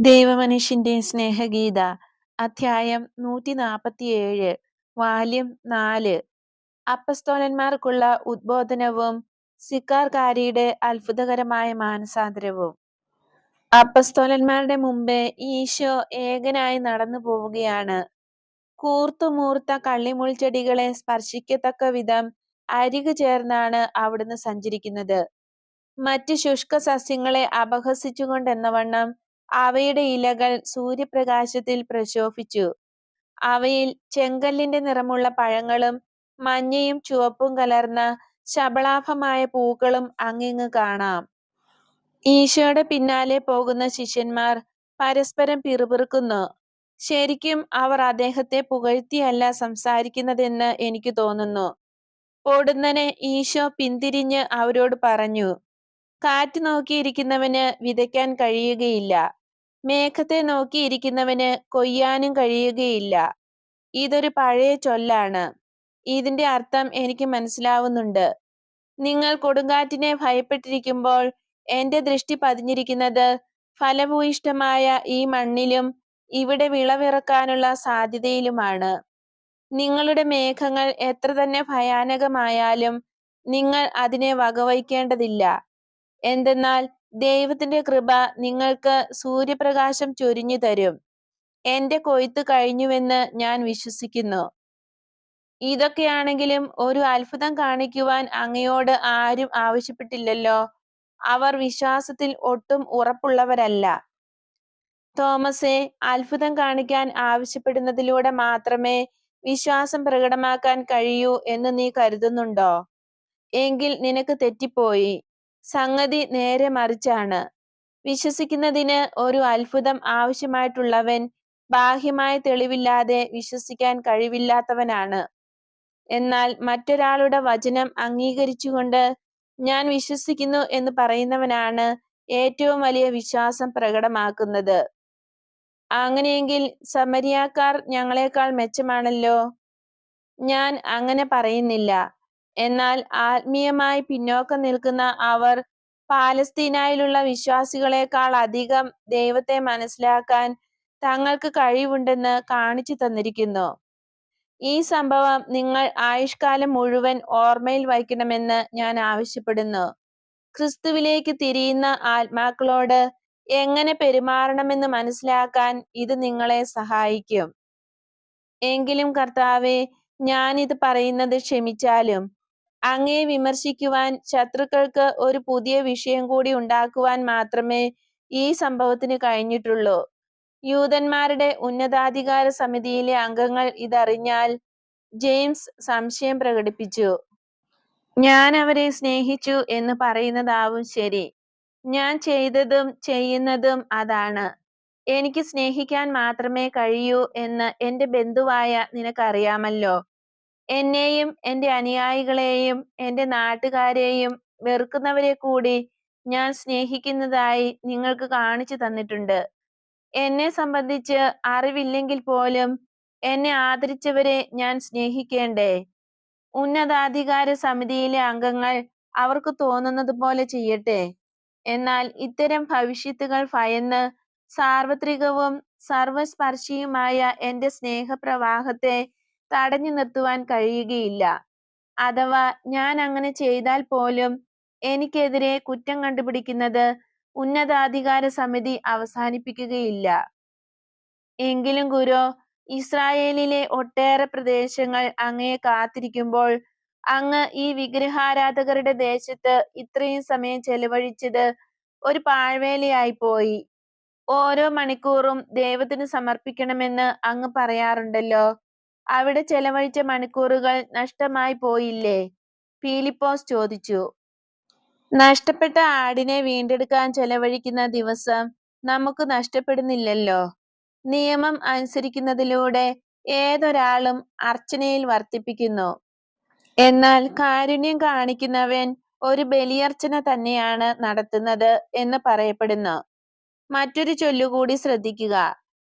ദൈവമനുഷ്യന്റെ സ്നേഹഗീത അധ്യായം നൂറ്റി നാൽപ്പത്തിയേഴ് വാല്യം നാല്. അപ്പസ്തോലന്മാർക്കുള്ള ഉദ്ബോധനവും സിക്കാർകാരിയുടെ അത്ഭുതകരമായ മാനസാന്തരവും. അപ്പസ്തോലന്മാരുടെ മുമ്പേ ഈശോ ഏകനായി നടന്നു പോവുകയാണ് കൂർത്തുമൂർത്ത കള്ളിമുൾച്ചെടികളെ സ്പർശിക്കത്തക്ക വിധം അരികു ചേർന്നാണ് അവിടുന്ന് സഞ്ചരിക്കുന്നത്. മറ്റ് ശുഷ്ക സസ്യങ്ങളെ അപഹസിച്ചുകൊണ്ടെന്നവണ്ണം അവയുടെ ഇലകൾ സൂര്യപ്രകാശത്തിൽ പ്രശോഭിച്ചു. അവയിൽ ചെങ്കല്ലിന്റെ നിറമുള്ള പഴങ്ങളും മഞ്ഞയും ചുവപ്പും കലർന്ന ശബളാഭമായ പൂക്കളും അങ്ങിങ്ങ് കാണാം. ഈശോയുടെ പിന്നാലെ പോകുന്ന ശിഷ്യന്മാർ പരസ്പരം പിറുപിറുക്കുന്നു. ശരിക്കും അവർ അദ്ദേഹത്തെ പുകഴ്ത്തിയല്ല സംസാരിക്കുന്നതെന്ന് എനിക്ക് തോന്നുന്നു. പൊടുന്നനെ ഈശോ പിന്തിരിഞ്ഞ് അവരോട് പറഞ്ഞു കാറ്റ് നോക്കിയിരിക്കുന്നവന് വിതയ്ക്കാൻ കഴിയുകയില്ല. മേഘത്തെ നോക്കിയിരിക്കുന്നവന് കൊയ്യാനും കഴിയുകയില്ല. ഇതൊരു പഴയ ചൊല്ലാണ്. ഇതിന്റെ അർത്ഥം എനിക്ക് മനസ്സിലാവുന്നുണ്ട്. നിങ്ങൾ കൊടുങ്കാറ്റിനെ ഭയപ്പെട്ടിരിക്കുമ്പോൾ എന്റെ ദൃഷ്ടി പതിഞ്ഞിരിക്കുന്നത് ഫലഭൂയിഷ്ടമായ ഈ മണ്ണിലും ഇവിടെ വിളവിറക്കാനുള്ള സാധ്യതയിലുമാണ്. നിങ്ങളുടെ മേഘങ്ങൾ എത്ര തന്നെ ഭയാനകമായാലും നിങ്ങൾ അതിനെ വകവയ്ക്കേണ്ടതില്ല. എന്തെന്നാൽ ദൈവത്തിന്റെ കൃപ നിങ്ങൾക്ക് സൂര്യപ്രകാശം ചൊരിഞ്ഞു തരും. എന്റെ കൊയ്ത്ത് കഴിഞ്ഞുവെന്ന് ഞാൻ വിശ്വസിക്കുന്നു. ഇതൊക്കെയാണെങ്കിലും ഒരു അത്ഭുതം കാണിക്കുവാൻ അങ്ങയോട് ആരും ആവശ്യപ്പെട്ടില്ലല്ലോ. അവർ വിശ്വാസത്തിൽ ഒട്ടും ഉറപ്പുള്ളവരല്ല. തോമസെ അത്ഭുതം കാണിക്കാൻ ആവശ്യപ്പെടുന്നതിലൂടെ മാത്രമേ വിശ്വാസം പ്രകടമാക്കാൻ കഴിയൂ എന്ന് നീ കരുതുന്നുണ്ടോ? എങ്കിൽ നിനക്ക് തെറ്റിപ്പോയി. സംഗതി നേരെ മറിച്ചാണ്. വിശ്വസിക്കുന്നതിന് ഒരു അത്ഭുതം ആവശ്യമായിട്ടുള്ളവൻ ബാഹ്യമായ തെളിവില്ലാതെ വിശ്വസിക്കാൻ കഴിവില്ലാത്തവനാണ്. എന്നാൽ മറ്റൊരാളുടെ വചനം അംഗീകരിച്ചുകൊണ്ട് ഞാൻ വിശ്വസിക്കുന്നു എന്ന് പറയുന്നവനാണ് ഏറ്റവും വലിയ വിശ്വാസം പ്രകടമാക്കുന്നത്. അങ്ങനെയെങ്കിൽ സമരിയാക്കാർ ഞങ്ങളെക്കാൾ മെച്ചമാണല്ലോ? ഞാൻ അങ്ങനെ പറയുന്നില്ല. എന്നാൽ ആത്മീയമായി പിന്നോക്കം നിൽക്കുന്ന അവർ പാലസ്തീനായിലുള്ള വിശ്വാസികളെക്കാൾ അധികം ദൈവത്തെ മനസ്സിലാക്കാൻ തങ്ങൾക്ക് കഴിവുണ്ടെന്ന് കാണിച്ചു തന്നിരിക്കുന്നു. ഈ സംഭവം നിങ്ങൾ ആയുഷ്കാലം മുഴുവൻ ഓർമ്മയിൽ വയ്ക്കണമെന്ന് ഞാൻ ആവശ്യപ്പെടുന്നു. ക്രിസ്തുവിലേക്ക് തിരിയുന്ന ആത്മാക്കളോട് എങ്ങനെ പെരുമാറണമെന്ന് മനസ്സിലാക്കാൻ ഇത് നിങ്ങളെ സഹായിക്കും. എങ്കിലും കർത്താവെ ഇത് പറയുന്നത് ക്ഷമിച്ചാലും അങ്ങയെ വിമർശിക്കുവാൻ ശത്രുക്കൾക്ക് ഒരു പുതിയ വിഷയം കൂടി ഉണ്ടാക്കുവാൻ മാത്രമേ ഈ സംഭവത്തിന് കഴിഞ്ഞിട്ടുള്ളൂ. യൂതന്മാരുടെ ഉന്നതാധികാര സമിതിയിലെ അംഗങ്ങൾ ഇതറിഞ്ഞാൽ ജെയിംസ് സംശയം പ്രകടിപ്പിച്ചു. ഞാൻ അവരെ സ്നേഹിച്ചു എന്ന് പറയുന്നതാവും ശരി. ഞാൻ ചെയ്തതും ചെയ്യുന്നതും അതാണ്. എനിക്ക് സ്നേഹിക്കാൻ മാത്രമേ കഴിയൂ എന്ന് എന്റെ ബന്ധുവായ നിനക്കറിയാമല്ലോ. എന്നെയും എന്റെ അനുയായികളെയും എന്റെ നാട്ടുകാരെയും വെറുക്കുന്നവരെ കൂടി ഞാൻ സ്നേഹിക്കുന്നതായി നിങ്ങൾക്ക് കാണിച്ചു തന്നിട്ടുണ്ട്. എന്നെ സംബന്ധിച്ച് അറിവില്ലെങ്കിൽ പോലും എന്നെ ആദരിച്ചവരെ ഞാൻ സ്നേഹിക്കേണ്ടേ? ഉന്നതാധികാര സമിതിയിലെ അംഗങ്ങൾ അവർക്ക് തോന്നുന്നത് പോലെ ചെയ്യട്ടെ? എന്നാൽ ഇത്തരം ഭവിഷ്യത്തുകൾ ഭയന്ന് സാർവത്രികവും സർവസ്പർശിയുമായ എന്റെ സ്നേഹപ്രവാഹത്തെ തടഞ്ഞു നിർത്തുവാൻ കഴിയുകയില്ല. അഥവാ ഞാൻ അങ്ങനെ ചെയ്താൽ പോലും എനിക്കെതിരെ കുറ്റം കണ്ടുപിടിക്കുന്നത് ഉന്നതാധികാര സമിതി അവസാനിപ്പിക്കുകയില്ല. എങ്കിലും ഗുരു ഇസ്രായേലിലെ ഒട്ടേറെ പ്രദേശങ്ങൾ അങ്ങയെ കാത്തിരിക്കുമ്പോൾ അങ്ങ് ഈ വിഗ്രഹാരാധകരുടെ ദേശത്ത് ഇത്രയും സമയം ചെലവഴിച്ചത് ഒരു പാഴ്വേലയായി പോയി. ഓരോ മണിക്കൂറും ദൈവത്തിന് സമർപ്പിക്കണമെന്ന് അങ്ങ് പറയാറുണ്ടല്ലോ. അവിടെ ചെലവഴിച്ച മണിക്കൂറുകൾ നഷ്ടമായി പോയില്ലേ? ഫീലിപ്പോസ് ചോദിച്ചു. നഷ്ടപ്പെട്ട ആടിനെ വീണ്ടെടുക്കാൻ ചെലവഴിക്കുന്ന ദിവസം നമുക്ക് നഷ്ടപ്പെടുന്നില്ലല്ലോ. നിയമം അനുസരിക്കുന്നതിലൂടെ ഏതൊരാളും അർച്ചനയിൽ വർത്തിപ്പിക്കുന്നു. എന്നാൽ കാരുണ്യം കാണിക്കുന്നവൻ ഒരു ബലിയർച്ചന തന്നെയാണ് നടത്തുന്നത് എന്ന് പറയപ്പെടുന്നു. മറ്റൊരു ചൊല്ലുകൂടി ശ്രദ്ധിക്കുക.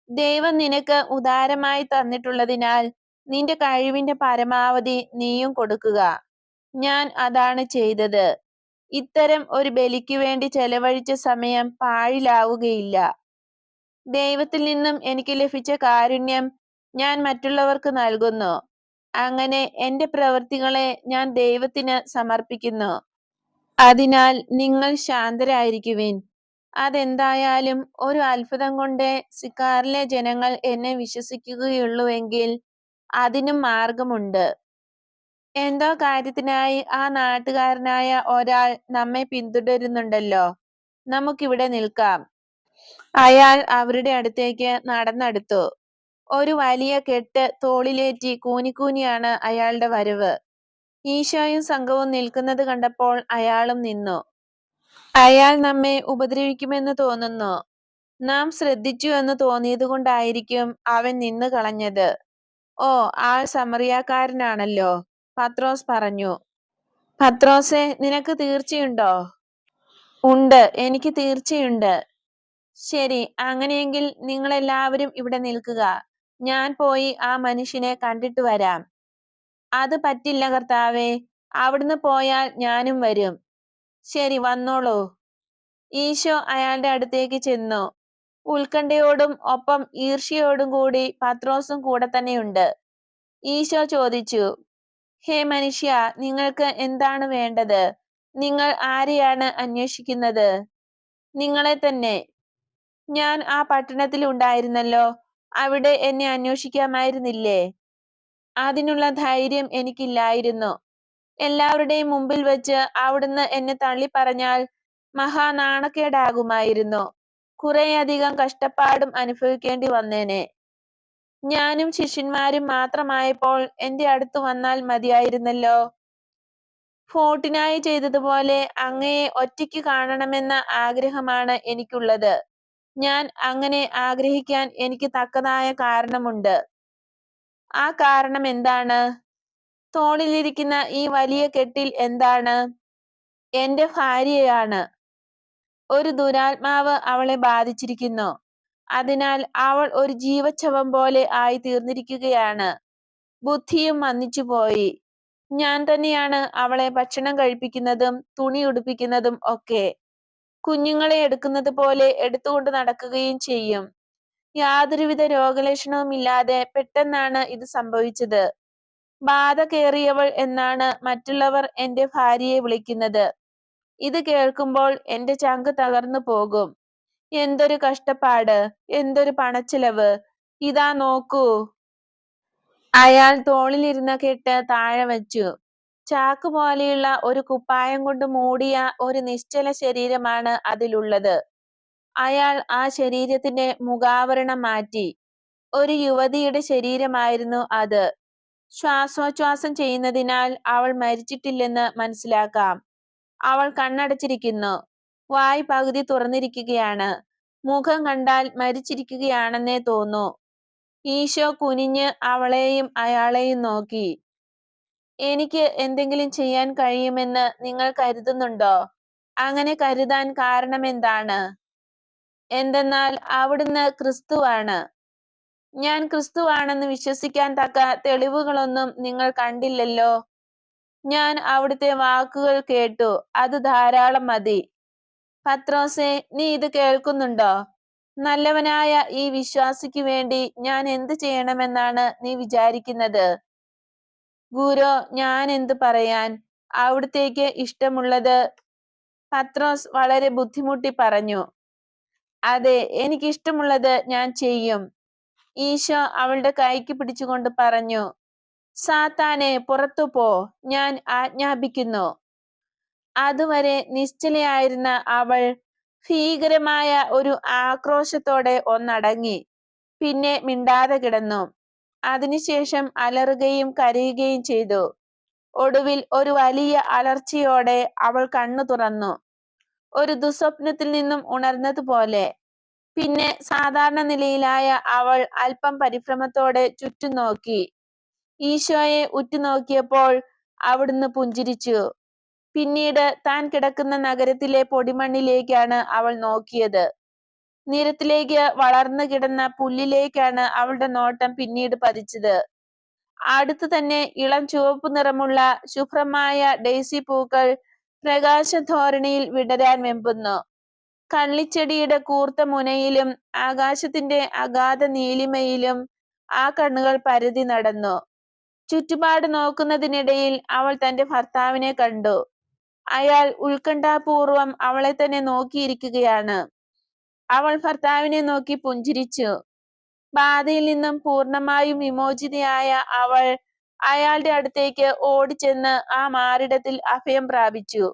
ദൈവം നിനക്ക് ഉദാരമായി തന്നിട്ടുള്ളതിനാൽ നിന്റെ കഴിവിന്റെ പരമാവധി നീയും കൊടുക്കുക. ഞാൻ അതാണ് ചെയ്തത്. ഇത്തരം ഒരു ബലിക്ക് വേണ്ടി ചെലവഴിച്ച സമയം പാഴിലാവുകയില്ല. ദൈവത്തിൽ നിന്നും എനിക്ക് ലഭിച്ച കാരുണ്യം ഞാൻ മറ്റുള്ളവർക്ക് നൽകുന്നു. അങ്ങനെ എന്റെ പ്രവൃത്തികളെ ഞാൻ ദൈവത്തിന് സമർപ്പിക്കുന്നു. അതിനാൽ നിങ്ങൾ ശാന്തരായിരിക്കുവിൻ. അതെന്തായാലും ഒരു അത്ഭുതം കൊണ്ട് സിക്കാറിലെ ജനങ്ങൾ എന്നെ വിശ്വസിക്കുകയുള്ളൂവെങ്കിൽ അതിനും മാർഗമുണ്ട്. എന്തോ കാര്യത്തിനായി ആ നാട്ടുകാരനായ ഒരാൾ നമ്മെ പിന്തുടരുന്നുണ്ടല്ലോ. നമുക്കിവിടെ നിൽക്കാം. അയാൾ അവരുടെ അടുത്തേക്ക് നടന്നെടുത്തു. ഒരു വലിയ കെട്ട് തോളിലേറ്റി കൂനിക്കൂനിയാണ് അയാളുടെ വരവ്. ഈശോയും സംഘവും നിൽക്കുന്നത് കണ്ടപ്പോൾ അയാളും നിന്നു. അയാൾ നമ്മെ ഉപദ്രവിക്കുമെന്ന് തോന്നുന്നു. നാം ശ്രദ്ധിച്ചു എന്ന് തോന്നിയതുകൊണ്ടായിരിക്കും അവൻ നിന്നു കളഞ്ഞത്. ഓ ആ സമറിയാക്കാരനാണല്ലോ. പത്രോസ് പറഞ്ഞു. പത്രോസെ നിനക്ക് തീർച്ചയുണ്ടോ? ഉണ്ട് എനിക്ക് തീർച്ചയുണ്ട്. ശരി അങ്ങനെയെങ്കിൽ നിങ്ങൾ എല്ലാവരും ഇവിടെ നിൽക്കുക. ഞാൻ പോയി ആ മനുഷ്യനെ കണ്ടിട്ട് വരാം. അത് പറ്റില്ല കർത്താവേ അവിടുന്ന് പോയാൽ ഞാനും വരും. ശരി വന്നോളൂ. ഈശോ അയാളുടെ അടുത്തേക്ക് ചെന്നു. ഉത്കണ്ഠയോടും ഒപ്പം ഈർഷ്യയോടും കൂടി പത്രോസും കൂടെ തന്നെയുണ്ട് ഈശോ ചോദിച്ചു ഹേ മനുഷ്യ നിങ്ങൾക്ക് എന്താണ് വേണ്ടത്? നിങ്ങൾ ആരെയാണ് അന്വേഷിക്കുന്നത്? നിങ്ങളെ തന്നെ. ഞാൻ ആ പട്ടണത്തിൽ ഉണ്ടായിരുന്നല്ലോ അവിടെ എന്നെ അന്വേഷിക്കാമായിരുന്നില്ലേ? അതിനുള്ള ധൈര്യം എനിക്കില്ലായിരുന്നു. എല്ലാവരുടെയും മുമ്പിൽ വെച്ച് അവിടുന്ന് എന്നെ തള്ളി പറഞ്ഞാൽ മഹാനാണക്കേടാകുമായിരുന്നു. കുറേയധികം കഷ്ടപ്പാടും അനുഭവിക്കേണ്ടി വന്നേനെ. ഞാനും ശിഷ്യന്മാരും മാത്രമായപ്പോൾ എന്റെ അടുത്ത് വന്നാൽ മതിയായിരുന്നല്ലോ. ഫോർട്ടിനായി ചെയ്തതുപോലെ അങ്ങയെ ഒറ്റയ്ക്ക് കാണണമെന്ന ആഗ്രഹമാണ് എനിക്കുള്ളത്. ഞാൻ അങ്ങനെ ആഗ്രഹിക്കാൻ എനിക്ക് തക്കതായ കാരണമുണ്ട്. ആ കാരണം എന്താണ്? തോളിലിരിക്കുന്ന ഈ വലിയ കെട്ടിൽ എന്താണ്? എന്റെ ഭാര്യയാണ്. ഒരു ദുരാത്മാവ് അവളെ ബാധിച്ചിരിക്കുന്നു. അതിനാൽ അവൾ ഒരു ജീവച്ഛവം പോലെ ആയി തീർന്നിരിക്കുകയാണ്. ബുദ്ധിയും മന്നിച്ചുപോയി ഞാൻ തന്നെയാണ് അവളെ ഭക്ഷണം കഴിപ്പിക്കുന്നതും തുണി ഉടുപ്പിക്കുന്നതും ഒക്കെ. കുഞ്ഞുങ്ങളെ എടുക്കുന്നത് പോലെ എടുത്തുകൊണ്ട് നടക്കുകയും ചെയ്യും. യാതൊരുവിധ രോഗലക്ഷണവും ഇല്ലാതെ പെട്ടെന്നാണ് ഇത് സംഭവിച്ചത്. ബാധ കയറിയവൾ എന്നാണ് മറ്റുള്ളവർ എന്റെ ഭാര്യയെ വിളിക്കുന്നത്. ഇത് കേൾക്കുമ്പോൾ എന്റെ ചങ്ക് തകർന്നു പോകും. എന്തൊരു കഷ്ടപ്പാട് എന്തൊരു പണച്ചിലവ്. ഇതാ നോക്കൂ. അയാൾ തോളിലിരുന്ന കെട്ട് താഴെ വച്ചു. ചാക്ക് പോലെയുള്ള ഒരു കുപ്പായം കൊണ്ട് മൂടിയ ഒരു നിശ്ചല ശരീരമാണ് അതിലുള്ളത്. അയാൾ ആ ശരീരത്തിന്റെ മുഖാവരണം മാറ്റി. ഒരു യുവതിയുടെ ശരീരമായിരുന്നു അത്. ശ്വാസോച്ഛ്വാസം ചെയ്യുന്നതിനാൽ അവൾ മരിച്ചിട്ടില്ലെന്ന് മനസ്സിലാക്കാം. അവൾ കണ്ണടച്ചിരിക്കുന്നു. വായ് പകുതി തുറന്നിരിക്കുകയാണ്. മുഖം കണ്ടാൽ മരിച്ചിരിക്കുകയാണെന്നേ തോന്നൂ. ഈശോ കുനിഞ്ഞ് അവളെയും അയാളെയും നോക്കി. എനിക്ക് എന്തെങ്കിലും ചെയ്യാൻ കഴിയുമെന്ന് നിങ്ങൾ കരുതുന്നുണ്ടോ? അങ്ങനെ കരുതാൻ കാരണം എന്താണ്? എന്തെന്നാൽ അവിടുന്ന് ക്രിസ്തുവാണ് ഞാൻ ക്രിസ്തുവാണെന്ന് വിശ്വസിക്കാൻ തക്ക തെളിവുകളൊന്നും നിങ്ങൾ കണ്ടില്ലല്ലോ. ഞാൻ അവിടുത്തെ വാക്കുകൾ കേട്ടു. അത് ധാരാളം മതി. പത്രോസെ നീ ഇത് കേൾക്കുന്നുണ്ടോ? നല്ലവനായ ഈ വിശ്വാസിക്ക് വേണ്ടി ഞാൻ എന്ത് ചെയ്യണമെന്നാണ് നീ വിചാരിക്കുന്നത്? ഗുരു ഞാൻ എന്ത് പറയാൻ? അവിടുത്തേക്ക് ഇഷ്ടമുള്ളത്? പത്രോസ് വളരെ ബുദ്ധിമുട്ടി പറഞ്ഞു. അതെ എനിക്കിഷ്ടമുള്ളത് ഞാൻ ചെയ്യും. ഈശോ അവളുടെ കൈക്ക് പിടിച്ചുകൊണ്ട് പറഞ്ഞു. സാത്താനെ പുറത്തു പോ. ഞാൻ ആജ്ഞാപിക്കുന്നു. അതുവരെ നിശ്ചലയായിരുന്ന അവൾ ഭീകരമായ ഒരു ആക്രോശത്തോടെ ഒന്നടങ്ങി. പിന്നെ മിണ്ടാതെ കിടന്നു. അതിനുശേഷം അലറുകയും കരയുകയും ചെയ്തു. ഒടുവിൽ ഒരു വലിയ അലർച്ചയോടെ അവൾ കണ്ണു തുറന്നു. ഒരു ദുസ്വപ്നത്തിൽ നിന്നും ഉണർന്നതുപോലെ. പിന്നെ സാധാരണ നിലയിലായ അവൾ അല്പം പരിഭ്രമത്തോടെ ചുറ്റും നോക്കി. ഈശോയെ ഉറ്റുനോക്കിയപ്പോൾ അവിടുന്ന് പുഞ്ചിരിച്ചു. പിന്നീട് താൻ കിടക്കുന്ന നഗരത്തിലെ പൊടിമണ്ണിലേക്കാണ് അവൾ നോക്കിയത്. നിരത്തിലേക്ക് വളർന്നു കിടന്ന പുല്ലിലേക്കാണ് അവളുടെ നോട്ടം പിന്നീട് പതിച്ചത്. അടുത്തു തന്നെ ഇളം ചുവപ്പ് നിറമുള്ള ശുഭ്രമായ ഡെയ്സി പൂക്കൾ പ്രകാശ ധോരണിയിൽ വിടരാൻ വെമ്പുന്നു. കള്ളിച്ചെടിയുടെ കൂർത്ത മുനയിലും ആകാശത്തിന്റെ അഗാധ നീലിമയിലും ആ കണ്ണുകൾ പരതി നടന്നു. ചുറ്റുപാട് നോക്കുന്നതിനിടയിൽ അവൾ തന്റെ ഭർത്താവിനെ കണ്ടു. അയാൾ ഉത്കണ്ഠാപൂർവം അവളെ തന്നെ നോക്കിയിരിക്കുകയാണ്. അവൾ ഭർത്താവിനെ നോക്കി പുഞ്ചിരിച്ചു. ബാധയിൽ നിന്നും പൂർണമായും വിമോചിതയായ അവൾ അയാളുടെ അടുത്തേക്ക് ഓടിച്ചെന്ന് ആ മാറിടത്തിൽ അഭയം പ്രാപിച്ചു.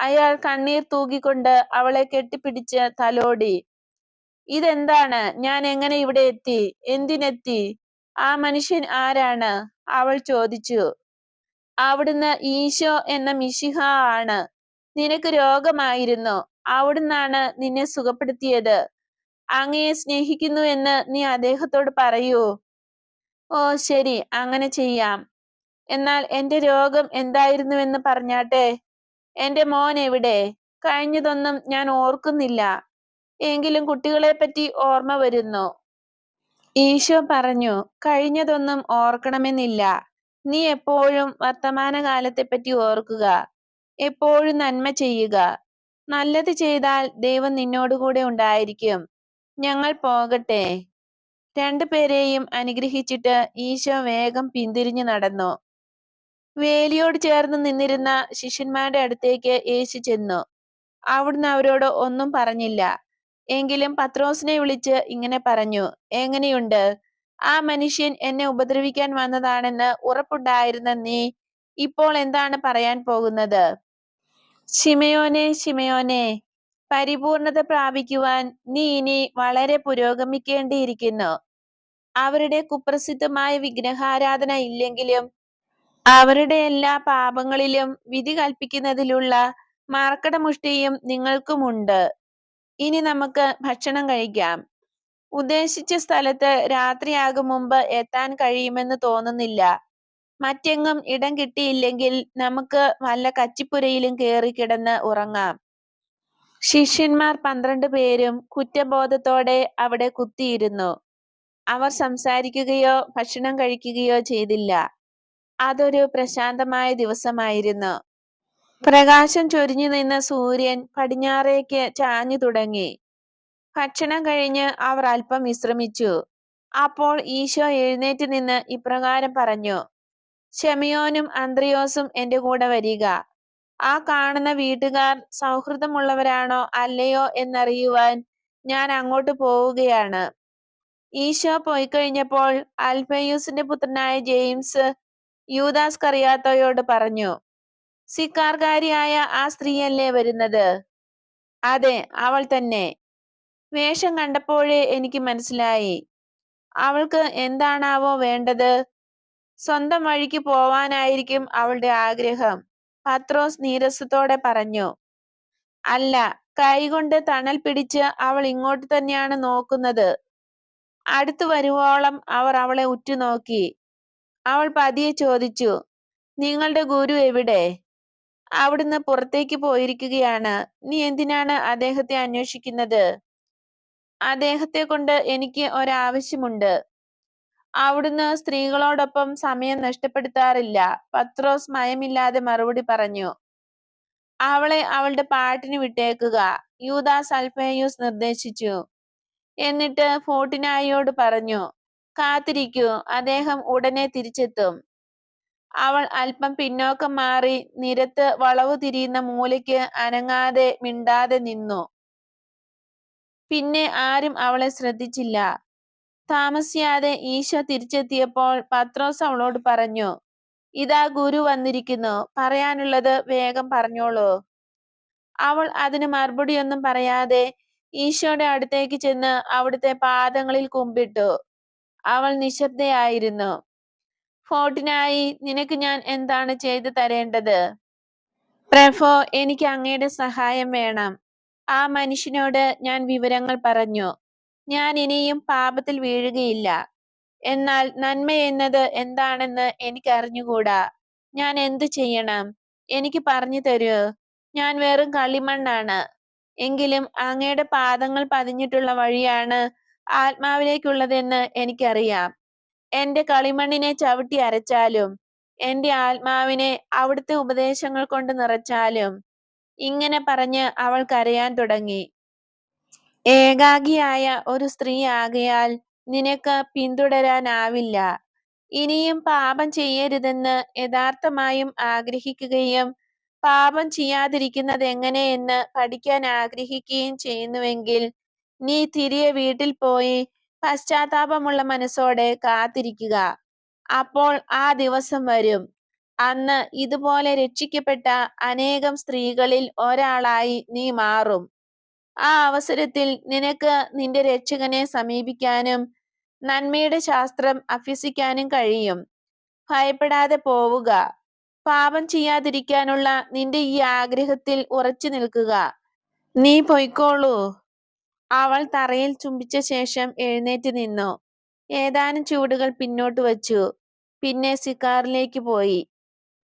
അയാൾ കണ്ണീർ തൂകിക്കൊണ്ട് അവളെ കെട്ടിപ്പിടിച്ച് തലോടി. ഇതെന്താണ്? ഞാൻ എങ്ങനെ ഇവിടെ എത്തി? എന്തിനെത്തി? ആ മനുഷ്യൻ ആരാണ്? അവൾ ചോദിച്ചു. അവിടുന്ന് ഈശോ എന്ന മിശിഹ ആണ്. നിനക്ക് രോഗമായിരുന്നു. അവിടുന്നാണ് നിന്നെ സുഖപ്പെടുത്തിയത്. അങ്ങയെ സ്നേഹിക്കുന്നു എന്ന് നീ അദ്ദേഹത്തോട് പറയൂ. ഓ ശരി അങ്ങനെ ചെയ്യാം. എന്നാൽ എന്റെ രോഗം എന്തായിരുന്നുവെന്ന് പറഞ്ഞാട്ടെ? എന്റെ മോൻ എവിടെ? കഴിഞ്ഞതൊന്നും ഞാൻ ഓർക്കുന്നില്ല. എങ്കിലും കുട്ടികളെ പറ്റി ഓർമ്മ വരുന്നു. ഈശോ പറഞ്ഞു കഴിഞ്ഞതൊന്നും ഓർക്കണമെന്നില്ല. നീ എപ്പോഴും വർത്തമാനകാലത്തെപ്പറ്റി ഓർക്കുക. എപ്പോഴും നന്മ ചെയ്യുക. നല്ലത് ചെയ്താൽ ദൈവം നിന്നോടുകൂടെ ഉണ്ടായിരിക്കും. ഞങ്ങൾ പോകട്ടെ. രണ്ടുപേരെയും അനുഗ്രഹിച്ചിട്ട് ഈശോ വേഗം പിന്തിരിഞ്ഞു നടന്നു. വേലിയോട് ചേർന്ന് നിന്നിരുന്ന ശിഷ്യന്മാരുടെ അടുത്തേക്ക് യേശു ചെന്നു. അവിടുന്ന് അവരോട് ഒന്നും പറഞ്ഞില്ല. എങ്കിലും പത്രോസിനെ വിളിച്ച് ഇങ്ങനെ പറഞ്ഞു എങ്ങനെയുണ്ട്? ആ മനുഷ്യൻ എന്നെ ഉപദ്രവിക്കാൻ വന്നതാണെന്ന് ഉറപ്പുണ്ടായിരുന്ന നീ ഇപ്പോൾ എന്താണ് പറയാൻ പോകുന്നത്? ശിമയോനെ ശിമയോനെ പരിപൂർണത പ്രാപിക്കുവാൻ നീ ഇനി വളരെ പുരോഗമിക്കേണ്ടിയിരിക്കുന്നു. അവരുടെ കുപ്രസിദ്ധമായ വിഗ്രഹാരാധന ഇല്ലെങ്കിലും അവരുടെ എല്ലാ പാപങ്ങളിലും വിധി കൽപ്പിക്കുന്നതിലുള്ള മാർക്കടമുഷ്ടിയും നിങ്ങൾക്കുമുണ്ട്. ഇനി നമുക്ക് ഭക്ഷണം കഴിക്കാം. ഉദ്ദേശിച്ച സ്ഥലത്ത് രാത്രിയാകും മുമ്പ് എത്താൻ കഴിയുമെന്ന് തോന്നുന്നില്ല. മറ്റെങ്ങും ഇടം കിട്ടിയില്ലെങ്കിൽ നമുക്ക് വല്ല കച്ചിപ്പുരയിലും കയറി കിടന്ന് ഉറങ്ങാം. ശിഷ്യന്മാർ പന്ത്രണ്ട് പേരും കുറ്റബോധത്തോടെ അവിടെ കുത്തിയിരുന്നു. അവർ സംസാരിക്കുകയോ ഭക്ഷണം കഴിക്കുകയോ ചെയ്തില്ല. അതൊരു പ്രശാന്തമായ ദിവസമായിരുന്നു. പ്രകാശം ചൊരിഞ്ഞു നിന്ന സൂര്യൻ പടിഞ്ഞാറേക്ക് ചാഞ്ഞു തുടങ്ങി. ഭക്ഷണം കഴിഞ്ഞ് അവർ അല്പം വിശ്രമിച്ചു. അപ്പോൾ ഈശോ എഴുന്നേറ്റ് നിന്ന് ഇപ്രകാരം പറഞ്ഞു ഷെമിയോനും അന്ത്രയോസും എന്റെ കൂടെ വരിക. ആ കാണുന്ന വീട്ടുകാർ സൗഹൃദമുള്ളവരാണോ അല്ലയോ എന്നറിയുവാൻ ഞാൻ അങ്ങോട്ട് പോവുകയാണ്. ഈശോ പോയി കഴിഞ്ഞപ്പോൾ അൽഫയൂസിന്റെ പുത്രനായ ജെയിംസ് യൂദാസ് കറിയാത്തോയോട് പറഞ്ഞു സിക്കാർകാരിയായ ആ സ്ത്രീയല്ലേ വരുന്നത്? അതെ അവൾ തന്നെ. വേഷം കണ്ടപ്പോഴേ എനിക്ക് മനസ്സിലായി. അവൾക്ക് എന്താണാവോ വേണ്ടത്? സ്വന്തം വഴിക്ക് പോവാനായിരിക്കും അവളുടെ ആഗ്രഹം പത്രോസ് നീരസത്തോടെ പറഞ്ഞു. അല്ല കൈകൊണ്ട് തണൽ പിടിച്ച് അവൾ ഇങ്ങോട്ട് തന്നെയാണ് നോക്കുന്നത്. അടുത്തു വരുവോളം അവർ അവളെ ഉറ്റുനോക്കി. അവൾ പതിയെ ചോദിച്ചു നിങ്ങളുടെ ഗുരു എവിടെ? അവിടുന്ന് പുറത്തേക്ക് പോയിരിക്കുകയാണ്. നീ എന്തിനാണ് അദ്ദേഹത്തെ അന്വേഷിക്കുന്നത്? അദ്ദേഹത്തെ കൊണ്ട് എനിക്ക് ഒരാവശ്യമുണ്ട്. അവിടുന്ന് സ്ത്രീകളോടൊപ്പം സമയം നഷ്ടപ്പെടുത്താറില്ല. പത്രോസ് മയമില്ലാതെ മറുപടി പറഞ്ഞു. അവളെ അവളുടെ പാട്ടിന് വിട്ടേക്കുക. യൂദാസ് അൽഫേയൂസ് നിർദ്ദേശിച്ചു. എന്നിട്ട് ഫോർട്ടിനായോട് പറഞ്ഞു കാത്തിരിക്കൂ. അദ്ദേഹം ഉടനെ തിരിച്ചെത്തും. അവൾ അല്പം പിന്നോക്കം മാറി നിരത്ത് വളവ് തിരിയുന്ന മൂലയ്ക്ക് അനങ്ങാതെ മിണ്ടാതെ നിന്നു. പിന്നെ ആരും അവളെ ശ്രദ്ധിച്ചില്ല. താമസിയാതെ ഈശോ തിരിച്ചെത്തിയപ്പോൾ പത്രോസ് അവളോട് പറഞ്ഞു ഇതാ ഗുരു വന്നിരിക്കുന്നു പറയാനുള്ളത് വേഗം പറഞ്ഞോളൂ. അവൾ അതിന് മറുപടിയൊന്നും പറയാതെ ഈശോയുടെ അടുത്തേക്ക് ചെന്ന് അവിടുത്തെ പാദങ്ങളിൽ കുമ്പിട്ടു. അവൾ നിശബ്ദയായിരുന്നു. ഫോർട്ടിനായി നിനക്ക് ഞാൻ എന്താണ് ചെയ്തു തരേണ്ടത്? പ്രഭോ എനിക്ക് അങ്ങയുടെ സഹായം വേണം. ആ മനുഷ്യനോട് ഞാൻ വിവരങ്ങൾ പറഞ്ഞു. ഞാൻ ഇനിയും പാപത്തിൽ വീഴുകയില്ല. എന്നാൽ നന്മ എന്നത് എന്താണെന്ന് എനിക്ക് അറിഞ്ഞുകൂടാ. ഞാൻ എന്തു ചെയ്യണം? എനിക്ക് പറഞ്ഞു തരൂ. ഞാൻ വെറും കളിമണ്ണാണ്. എങ്കിലും അങ്ങയുടെ പാദങ്ങൾ പതിഞ്ഞിട്ടുള്ള വഴിയാണ് ആത്മാവിലേക്കുള്ളതെന്ന് എനിക്കറിയാം. എന്റെ കളിമണ്ണിനെ ചവിട്ടി അരച്ചാലും എന്റെ ആത്മാവിനെ അവിടുത്തെ ഉപദേശങ്ങൾ കൊണ്ട് നിറച്ചാലും ഇങ്ങനെ പറഞ്ഞ് അവൾ കരയാൻ തുടങ്ങി ഏകാഗിയായ ഒരു സ്ത്രീ ആകയാൽ നിനക്ക് പിന്തുടരാനാവില്ല. ഇനിയും പാപം ചെയ്യരുതെന്ന് യഥാർത്ഥമായും ആഗ്രഹിക്കുകയും പാപം ചെയ്യാതിരിക്കുന്നത് എങ്ങനെയെന്ന് പഠിക്കാൻ ആഗ്രഹിക്കുകയും ചെയ്യുന്നുവെങ്കിൽ നീ തിരികെ വീട്ടിൽ പോയി പശ്ചാത്താപമുള്ള മനസ്സോടെ കാത്തിരിക്കുക. അപ്പോൾ ആ ദിവസം വരും, അന്ന് ഇതുപോലെ രക്ഷിക്കപ്പെട്ട അനേകം സ്ത്രീകളിൽ ഒരാളായി നീ മാറും. ആ അവസരത്തിൽ നിനക്ക് നിന്റെ രക്ഷകനെ സമീപിക്കാനും നന്മയുടെ ശാസ്ത്രം അഭ്യസിക്കാനും കഴിയും. ഭയപ്പെടാതെ പോവുക. പാപം ചെയ്യാതിരിക്കാനുള്ള നിന്റെ ഈ ആഗ്രഹത്തിൽ ഉറച്ചു നിൽക്കുക നീ പൊയ്ക്കോളൂ. അവൾ തറയിൽ ചുംബിച്ച ശേഷം എഴുന്നേറ്റ് നിന്നു. ഏതാനും ചുവടുകൾ പിന്നോട്ട് വച്ചു. പിന്നെ സിക്കാറിലേക്ക് പോയി.